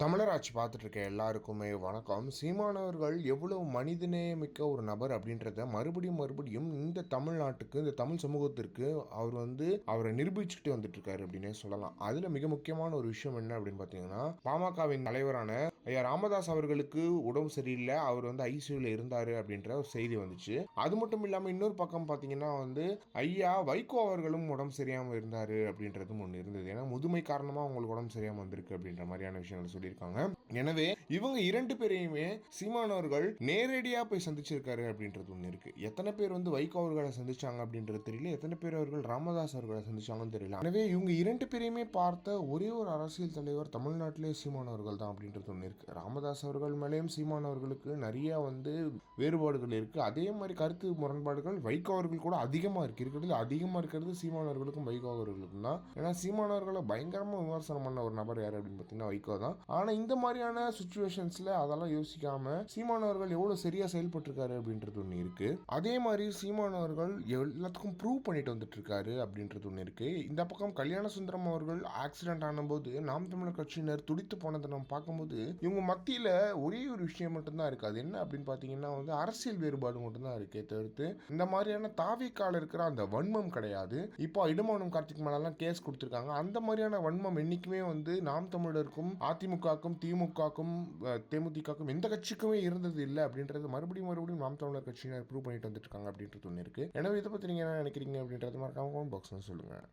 தமிழராட்சி பார்த்துட்டு இருக்க எல்லாருக்குமே. வணக்கம். சீமானவர்கள் எவ்வளவு மனிதநேயமிக்க ஒரு நபர் அப்படின்றத மறுபடியும் மறுபடியும் இந்த தமிழ்நாட்டுக்கு இந்த தமிழ் சமூகத்திற்கு அவர் வந்து அவரை நிரூபிச்சுக்கிட்டு வந்துட்டு இருக்காரு அப்படின்னே சொல்லலாம். அதுல மிக முக்கியமான ஒரு விஷயம் என்ன அப்படின்னு பார்த்தீங்கன்னா பாமகவின் தலைவரான ஐயா ராமதாஸ் அவர்களுக்கு உடம்பு சரியில்லை. அவர் வந்து ஐசியூல இருந்தாரு அப்படின்ற ஒரு செய்தி வந்துச்சு. அது மட்டும் இல்லாம இன்னொரு பக்கம் பார்த்தீங்கன்னா வந்து ஐயா வைகோ அவர்களும் உடம்பு சரியாம இருந்தாரு அப்படின்றதும் ஒன்று இருந்தது. ஏன்னா முதுமை காரணமா அவங்களுக்கு உடம்பு சரியாம வந்திருக்கு அப்படின்ற மாதிரியான விஷயங்கள் சொல்லி சொல்லியிருக்காங்க. எனவே இவங்க இரண்டு பேரையுமே சீமானவர்கள் நேரடியா போய் சந்திச்சிருக்காரு அப்படின்றது ஒன்று இருக்கு. எத்தனை பேர் வந்து வைகோ அவர்களை சந்திச்சாங்க அப்படின்றது தெரியல. எத்தனை பேர் அவர்கள் ராமதாஸ் அவர்களை சந்திச்சாங்கன்னு தெரியல. எனவே இவங்க இரண்டு பேரையுமே பார்த்த ஒரே ஒரு அரசியல் தலைவர் தமிழ்நாட்டிலே சீமானவர்கள் தான் அப்படின்றது ஒன்று இருக்கு. ராமதாஸ் அவர்கள் மேலேயும் சீமானவர்களுக்கு நிறைய வந்து வேறுபாடுகள் இருக்கு. அதே மாதிரி கருத்து முரண்பாடுகள் வைகோ அவர்கள் கூட அதிகமாக இருக்கு. இருக்கிறது அதிகமாக இருக்கிறது சீமானவர்களுக்கும் வைகோ அவர்களுக்கும் தான். ஏன்னா சீமானவர்களை பயங்கரமாக விமர்சனம் பண்ண ஒரு நபர் யார் அப்படின்னு பார்த்தீங்கன்னா வைகோ தான். ஆனால் இந்த மாதிரியான சுச்சுவேஷன்ஸில் அதெல்லாம் யோசிக்காமல் சீமானவர்கள் எவ்வளோ சரியாக செயல்பட்டிருக்காரு அப்படின்றது ஒன்று இருக்குது அதே மாதிரி சீமானவர்கள் எல்லாத்துக்கும் ப்ரூவ் பண்ணிட்டு வந்துட்டு இருக்காரு அப்படின்றது ஒன்று இருக்குது இந்த பக்கம் கல்யாண சுந்தரம் அவர்கள் ஆக்சிடென்ட் ஆனபோது நாம் தமிழர் கட்சியினர் துடித்து போனதை நம்ம பார்க்கும்போது இவங்க மத்தியில் ஒரே ஒரு விஷயம் மட்டும்தான் இருக்குது அது என்ன அப்படின்னு பார்த்தீங்கன்னா வந்து அரசியல் வேறுபாடு மட்டும்தான் இருக்கே தவிர்த்து இந்த மாதிரியான தாவிக்கால இருக்கிற அந்த வன்மம் கிடையாது. இப்போ இடமானம் கார்த்திக் மேலாம் கேஸ் கொடுத்துருக்காங்க. அந்த மாதிரியான வன்மம் என்றைக்குமே வந்து நாம் தமிழருக்கும் அதிமுக திமுகக்கும் திமுகக்கும் தேமுதிகக்கும் எந்த கட்சிக்குமே இருந்தது இல்லை அப்படின்றது மறுபடியும் மறுபடியும் நாம் தமிழர் கட்சியினர் ப்ரூவ் பண்ணிட்டு வந்துட்டு அப்படின்றது ஒன்று இருக்கு. எனவே இதை பற்றி நீங்கள் என்ன நினைக்கிறீங்க அப்படின்றது மறக்காம பாக்ஸ்னு சொல்லுங்கள்